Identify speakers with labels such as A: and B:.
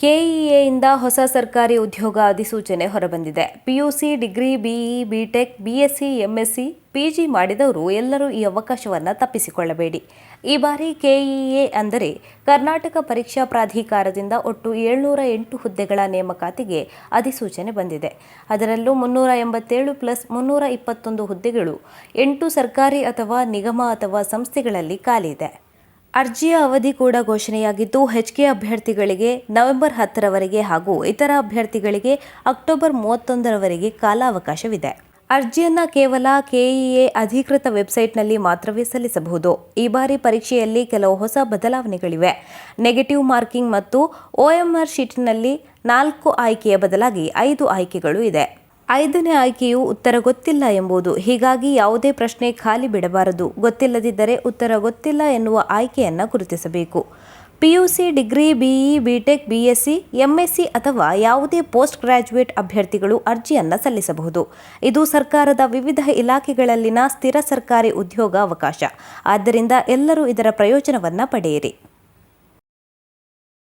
A: ಕೆಇಎಯಿಂದ ಹೊಸ ಸರ್ಕಾರಿ ಉದ್ಯೋಗ ಅಧಿಸೂಚನೆ ಹೊರಬಂದಿದೆ. PUC, degree, BE, BTech, BSc, MSc, PG ಮಾಡಿದವರು ಎಲ್ಲರೂ ಈ ಅವಕಾಶವನ್ನು ತಪ್ಪಿಸಿಕೊಳ್ಳಬೇಡಿ. ಈ ಬಾರಿ ಕೆಇಎ ಅಂದರೆ ಕರ್ನಾಟಕ ಪರೀಕ್ಷಾ ಪ್ರಾಧಿಕಾರದಿಂದ ಒಟ್ಟು ಏಳ್ನೂರ ಎಂಟು ಹುದ್ದೆಗಳ ನೇಮಕಾತಿಗೆ ಅಧಿಸೂಚನೆ ಬಂದಿದೆ. ಅದರಲ್ಲೂ ಮುನ್ನೂರ ಎಂಬತ್ತೇಳು ಪ್ಲಸ್ ಮುನ್ನೂರ ಇಪ್ಪತ್ತೊಂದು ಹುದ್ದೆಗಳು ಎಂಟು ಸರ್ಕಾರಿ ಅಥವಾ ನಿಗಮ ಅಥವಾ ಸಂಸ್ಥೆಗಳಲ್ಲಿ ಖಾಲಿ ಇದೆ. ಅರ್ಜಿಯ ಅವಧಿ ಕೂಡ ಘೋಷಣೆಯಾಗಿದ್ದು ಹೆಚ್ಕೆ ಅಭ್ಯರ್ಥಿಗಳಿಗೆ ನವೆಂಬರ್ ಹತ್ತರವರೆಗೆ ಹಾಗೂ ಇತರ ಅಭ್ಯರ್ಥಿಗಳಿಗೆ ಅಕ್ಟೋಬರ್ ಮೂವತ್ತೊಂದರವರೆಗೆ ಕಾಲಾವಕಾಶವಿದೆ. ಅರ್ಜಿಯನ್ನು ಕೇವಲ ಕೆಇಎ ಅಧಿಕೃತ ವೆಬ್ಸೈಟ್ನಲ್ಲಿ ಮಾತ್ರವೇ ಸಲ್ಲಿಸಬಹುದು. ಈ ಬಾರಿ ಪರೀಕ್ಷೆಯಲ್ಲಿ ಕೆಲವು ಹೊಸ ಬದಲಾವಣೆಗಳಿವೆ. ನೆಗೆಟಿವ್ ಮಾರ್ಕಿಂಗ್ ಮತ್ತು ಒಎಂಆರ್ ಶೀಟ್ನಲ್ಲಿ ನಾಲ್ಕು ಆಯ್ಕೆಯ ಬದಲಾಗಿ ಐದು ಆಯ್ಕೆಗಳು ಇದೆ. ಐದನೇ ಆಯ್ಕೆಯು ಉತ್ತರ ಗೊತ್ತಿಲ್ಲ ಎಂಬುದು. ಹೀಗಾಗಿ ಯಾವುದೇ ಪ್ರಶ್ನೆ ಖಾಲಿ ಬಿಡಬಾರದು. ಗೊತ್ತಿಲ್ಲದಿದ್ದರೆ ಉತ್ತರ ಗೊತ್ತಿಲ್ಲ ಎನ್ನುವ ಆಯ್ಕೆಯನ್ನು ಗುರುತಿಸಬೇಕು. PUC degree, BE, BTech, BSc, MSc ಅಥವಾ ಯಾವುದೇ ಪೋಸ್ಟ್ ಗ್ರಾಜ್ಯುಯೇಟ್ ಅಭ್ಯರ್ಥಿಗಳು ಅರ್ಜಿಯನ್ನು ಸಲ್ಲಿಸಬಹುದು. ಇದು ಸರ್ಕಾರದ ವಿವಿಧ ಇಲಾಖೆಗಳಲ್ಲಿನ ಸ್ಥಿರ ಸರ್ಕಾರಿ ಉದ್ಯೋಗ ಅವಕಾಶ ಆದ್ದರಿಂದ ಎಲ್ಲರೂ ಇದರ ಪ್ರಯೋಜನವನ್ನು ಪಡೆಯಿರಿ.